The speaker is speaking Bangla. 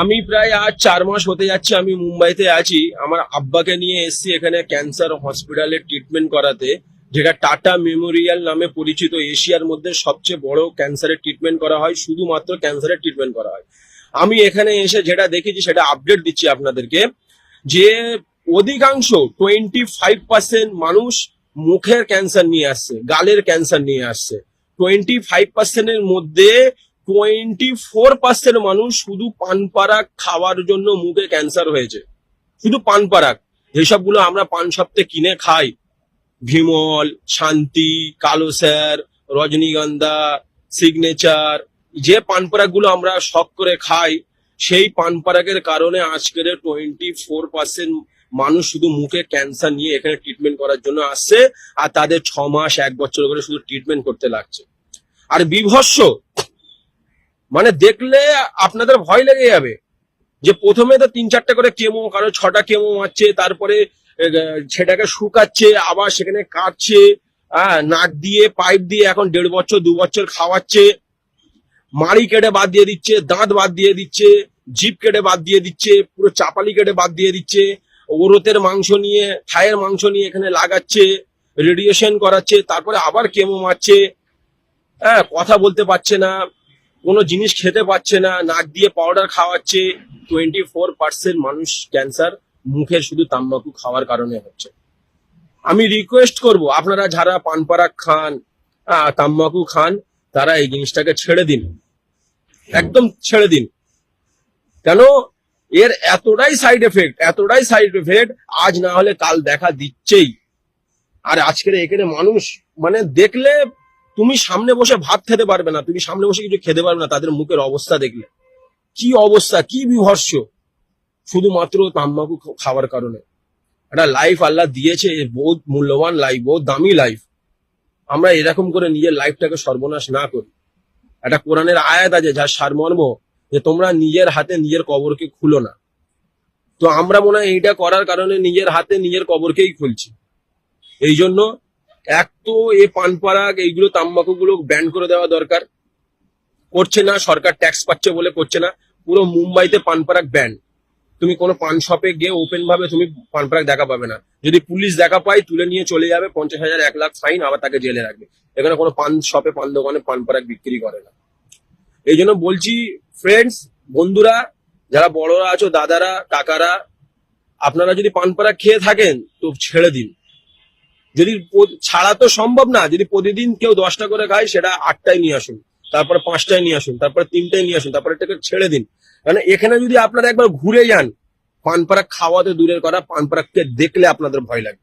আমি প্রায় আজ চার মাস হতে যাচ্ছে আমি মুম্বাইতে আছি। আমার আব্বাকে নিয়ে এসেছি এখানে ক্যান্সার হসপিটালে ট্রিটমেন্ট করাতে, যেটা টাটা মেমোরিয়াল নামে পরিচিত এশিয়ার মধ্যে সবচেয়ে বড় ক্যান্সারের ট্রিটমেন্ট করা হয়, শুধুমাত্র ক্যান্সারের ট্রিটমেন্ট করা হয়। আমি এখানে এসে যেটা দেখেছি সেটা আপডেট দিচ্ছি আপনাদেরকে, যে অধিকাংশ টোয়েন্টি ফাইভ পার্সেন্ট মানুষ মুখের ক্যান্সার নিয়ে আসছে, গালের ক্যান্সার নিয়ে আসছে। টোয়েন্টি ফাইভ পার্সেন্টের মধ্যে টোয়েন্টি ফোর পার্সেন্ট মানুষ শুধু পানপারাক খাওয়ার জন্য মুখে ক্যান্সার হয়েছে। শুধু পানপারাক যেসবগুলো আমরা পান সপ্তাহে কিনে খাই। ভিমল, শান্তি, কালো স্যার, রজনীগন্ধা সিগনেচার যে পানপারাকগুলো আমরা শখ করে খাই, সেই পানপারাকের কারণে আজকের টোয়েন্টি ফোর পার্সেন্ট মানুষ শুধু মুখে ক্যান্সার নিয়ে এখানে ট্রিটমেন্ট করার জন্য আসছে, আর তাদের ছ মাস, এক বছর করে শুধু ট্রিটমেন্ট করতে লাগছে। আর বিভৎস মানে দেখলে আপনাদের ভয় লেগে যাবে যে প্রথমে তো তিন চারটা করে কেমো কারও ছটা কেমো মারছে, তারপরে সেটাকে শুকাচ্ছে, আবার সেখানে কাটছে নাক দিয়ে, পাইপ দিয়ে এখন দেড় বছর, দু বছর খাওয়াচ্ছে, মাড়ি কেটে বাদ দিয়ে দিচ্ছে, দাঁত বাদ দিয়ে দিচ্ছে জিপ কেটে বাদ দিয়ে দিচ্ছে, পুরো চাপালি কেটে বাদ দিয়ে দিচ্ছে ওরতের মাংস নিয়ে, থায়ের মাংস নিয়ে এখানে লাগাচ্ছে, রেডিয়েশন করাচ্ছে, তারপরে আবার কেমো মারছে হ্যাঁ কথা বলতে পারছে না। কোনো জিনিস খেতে পারছে না, নাক দিয়ে পাউডার খাওয়াচ্ছে। টোয়েন্টি ফোর পার্সেন্ট মানুষ ক্যান্সার মুখের শুধু তাম্বাকু খাওয়ার কারণে হচ্ছে। আমি রিকোয়েস্ট করব, আপনারা যারা পানপারাক খান তাম্বাকু খান, তারা এই জিনিসটাকে ছেড়ে দিন। একদম ছেড়ে দিন। কেন? এর এতটাই সাইড এফেক্ট এতটাই সাইড এফেক্ট আজ না হলে কাল দেখা দিচ্ছেই। আর আজকের এখানে মানুষ মানে দেখলে তুমি সামনে বসে ভাত খেতে পারবে না, তুমি সামনে বসে কিছু খেতে পারবে না, তাদের মুখের অবস্থা দেখলে। কি অবস্থা, কি বিভর্ষ? শুধুমাত্র তাম্বাকু খাওয়ার কারণে। একটা লাইফ আল্লাহ দিয়েছে বহুত মূল্যবান লাইফ বহুত দামি লাইফ আমরা এরকম করে নিজের লাইফটাকে সর্বনাশ না করি। একটা কোরআনের আয়াত আছে, যার সারমর্ম যে তোমরা নিজের হাতে নিজের কবরকে খুলো না। তো আমরা মনে হয় এইটা করার কারণে নিজের হাতে নিজের কবরকেই খুলছি। এই জন্য এক তো এ পানপারাগ এইগুলো তাম্বাকু গুলো ব্যান করে দেওয়া দরকার। করছে না, সরকার ট্যাক্স পাচ্ছে বলে করছে না। পুরো মুম্বাইতে পানপারাগ ব্যান তুমি কোনো পান শপে গিয়ে ওপেন ভাবে তুমি পানপারাগ দেখা পাবে না। যদি পুলিশ দেখা পায়, তুলে নিয়ে চলে যাবে, পঞ্চাশ হাজার, এক লাখ ফাইন আবার তাকে জেলে রাখবে। এখানে কোনো পান শপে পান দোকানে পানপারাগ বিক্রি করে না। এই জন্য বলছি ফ্রেন্ডস বন্ধুরা, যারা বড়রা আছো, দাদারা, কাকারা, আপনারা যদি পানপারাগ খেয়ে থাকেন, তো ছেড়ে দিন। যদি ছাড়া তো সম্ভব না, যদি প্রতিদিন কেউ দশটা করে খায়, সেটা আটটায় নিয়ে আসুন, তারপরে পাঁচটায় নিয়ে আসুন, তারপরে তিনটায় নিয়ে আসুন, তারপরে এটাকে ছেড়ে দিন। কারণ এখানে যদি আপনারা একবার ঘুরে যান, পানপাড়া খাওয়াতে দূরের করা পানপাড়াকে দেখলে আপনাদের ভয় লাগবে।